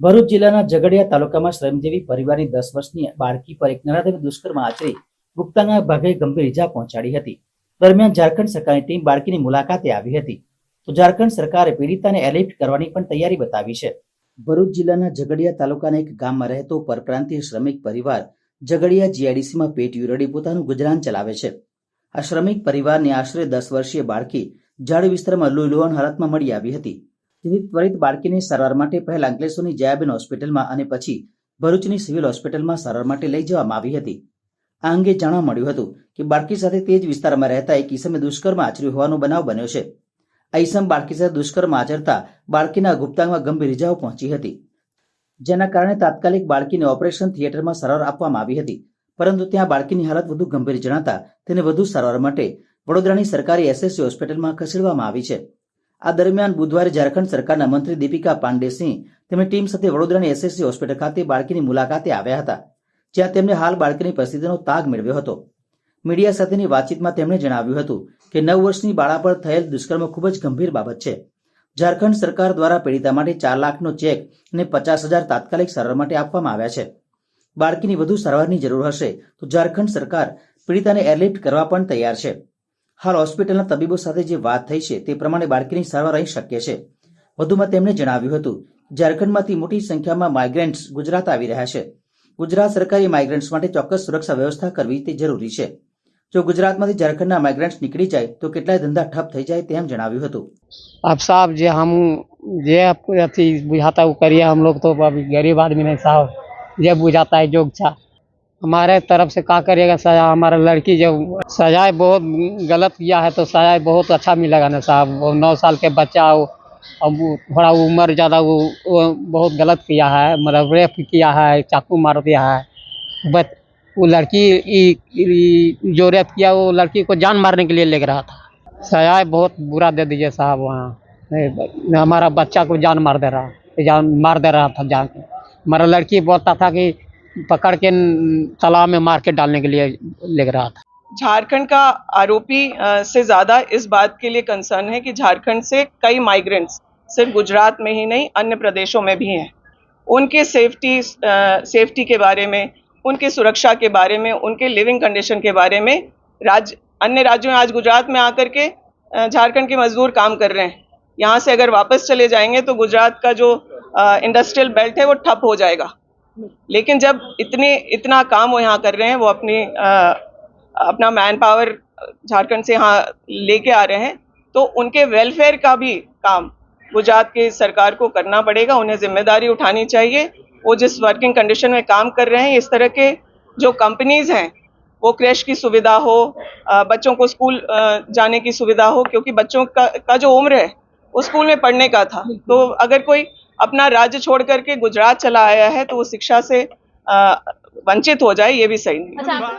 ભરૂચ જિલ્લાના ઝઘડિયા તાલુકામાં શ્રમજીવી પરિવારની દસ વર્ષની બાળકી પર એક નરાધમ દુષ્કર્મ આચરી ગુપ્તાના ભાગે ગંભીર ઇજા પહોંચાડી હતી. દરમિયાન ઝારખંડ સરકારની ટીમ બાળકીની મુલાકાતે આવી હતી. તો ઝારખંડ સરકારે પીડિતાને એલિફ્ટ કરવાની પણ તૈયારી બતાવી છે. ભરૂચ જિલ્લાના ઝઘડિયા તાલુકાના એક ગામમાં રહેતો પરપ્રાંતીય શ્રમિક પરિવાર ઝઘડિયા જીઆઈડીસીમાં પેટ યુરડી પોતાનું ગુજરાન ચલાવે છે. આ શ્રમિક પરિવારની આશરે દસ વર્ષીય બાળકી ઝાડ વિસ્તારમાં લોહીલુહાણ હાલતમાં મળી આવી હતી. તેથી ત્વરિત બાળકીને સારવાર માટે પહેલા અંકલેશ્વરની જયાબેન હોસ્પિટલમાં અને પછી ભરૂચની સિવિલ હોસ્પિટલમાં સારવાર માટે લઈ જવામાં આવી હતી. આ અંગે જાણવા મળ્યું હતું કે બાળકી સાથે તે જ વિસ્તારમાં રહેતા એક ઈસમે દુષ્કર્મ આચર્યું હોવાનો બનાવ બન્યો છે. આ ઈસમ બાળકી સાથે દુષ્કર્મ આચરતા બાળકીના ગુપ્તાંગમાં ગંભીર ઇજાઓ પહોંચી હતી. જેના કારણે તાત્કાલિક બાળકીને ઓપરેશન થિયેટરમાં સારવાર આપવામાં આવી હતી. પરંતુ ત્યાં બાળકીની હાલત વધુ ગંભીર જણાતા તેને વધુ સારવાર માટે વડોદરાની સરકારી એસએસસી હોસ્પિટલમાં ખસેડવામાં આવી છે. આ દરમિયાન બુધવારે ઝારખંડ સરકારના મંત્રી દીપિકા પાંડેસિંહ તેમની ટીમ સાથે વડોદરાની એસએસસી હોસ્પિટલ ખાતે બાળકીની મુલાકાતે આવ્યા હતા, જ્યાં તેમને હાલ બાળકીની પરિસ્થિતિનો તાગ મેળવ્યો હતો. મીડિયા સાથેની વાતચીતમાં તેમણે જણાવ્યું હતું કે નવ વર્ષની બાળા પર થયેલ દુષ્કર્મ ખૂબ જ ગંભીર બાબત છે. ઝારખંડ સરકાર દ્વારા પીડિતા માટે ચાર લાખનો ચેક અને પચાસ હજાર તાત્કાલિક સારવાર માટે આપવામાં આવ્યા છે. બાળકીની વધુ સારવારની જરૂર હશે તો ઝારખંડ સરકાર પીડિતાને એરલિફ્ટ કરવા પણ તૈયાર છે. હાલ હોસ્પિટલના તબીબો સાથે જે વાત થઈ છે તે પ્રમાણે બાળકીની સારવાર અહીં શક્ય છે વધુમાં તેમણે જણાવ્યું હતું ઝારખંડમાંથી મોટી સંખ્યામાં માઇગ્રન્ટ્સ ગુજરાત આવી રહ્યા છે ગુજરાત સરકારે માઇગ્રન્ટ્સ માટે ચોક્કસ સુરક્ષા વ્યવસ્થા કરવી તે જરૂરી છે જો ગુજરાતમાંથી ઝારખંડના માઇગ્રન્ટ્સ નીકળી જાય તો કેટલાય ધંધા ઠપ થઈ જાય તેમ જણાવ્યું હતું अब साहब जे हम जे आपको अथी बुझाता है वो करिए हम लोग तो अभी गरीब आदमी नहीं साहब जे बुझाता है जोग था हमारे तरफ़ से क्या करिएगा सजा हमारा लड़की जो सजाए बहुत गलत किया है तो सजाए बहुत अच्छा मिलेगा ना साहब। वो नौ साल के बच्चा हो अब थोड़ा उम्र ज़्यादा वो, वो बहुत गलत किया है मतलब रेप किया है चाकू मार दिया है। बट वो लड़की ई- ई- जो रेप किया वो लड़की को जान मारने के लिए ले रहा था। सजाए बहुत बुरा दे दीजिए साहब वहाँ। हमारा बच्चा को जान मार दे रहा जान मार दे रहा था जान। के हमारा लड़की बोलता था कि पकड़ के तालाब में मार के डालने के लिए ले रहा था। झारखंड का आरोपी से ज़्यादा इस बात के लिए कंसर्न है कि झारखंड से कई माइग्रेंट्स सिर्फ़ गुजरात में ही नहीं, अन्य प्रदेशों में भी हैं। उनके सेफ्टी सेफ्टी के बारे में, उनके सुरक्षा के बारे में, उनके लिविंग कंडीशन के बारे में राज्य, अन्य राज्यों में आज गुजरात में आकर के झारखंड के मजदूर काम कर रहे हैं। यहाँ से अगर वापस चले जाएँगे तो गुजरात का जो इंडस्ट्रियल बेल्ट है वो ठप हो जाएगा। लेकिन जब इतने इतना काम वो यहाँ कर रहे हैं वो अपनी अ, अपना मैन पावर झारखंड से यहाँ लेके आ रहे हैं तो उनके वेलफेयर का भी काम गुजरात की सरकार को करना पड़ेगा उन्हें ज़िम्मेदारी उठानी चाहिए। वो जिस वर्किंग कंडीशन में काम कर रहे हैं इस तरह के जो कंपनीज़ हैं वो क्रैश की सुविधा हो बच्चों को स्कूल जाने की सुविधा हो क्योंकि बच्चों का, का जो उम्र है वो स्कूल में पढ़ने का था। तो अगर कोई अपना राज्य छोड़ करके गुजरात चला आया है तो वो शिक्षा से वंचित हो जाए, ये भी सही नहीं है।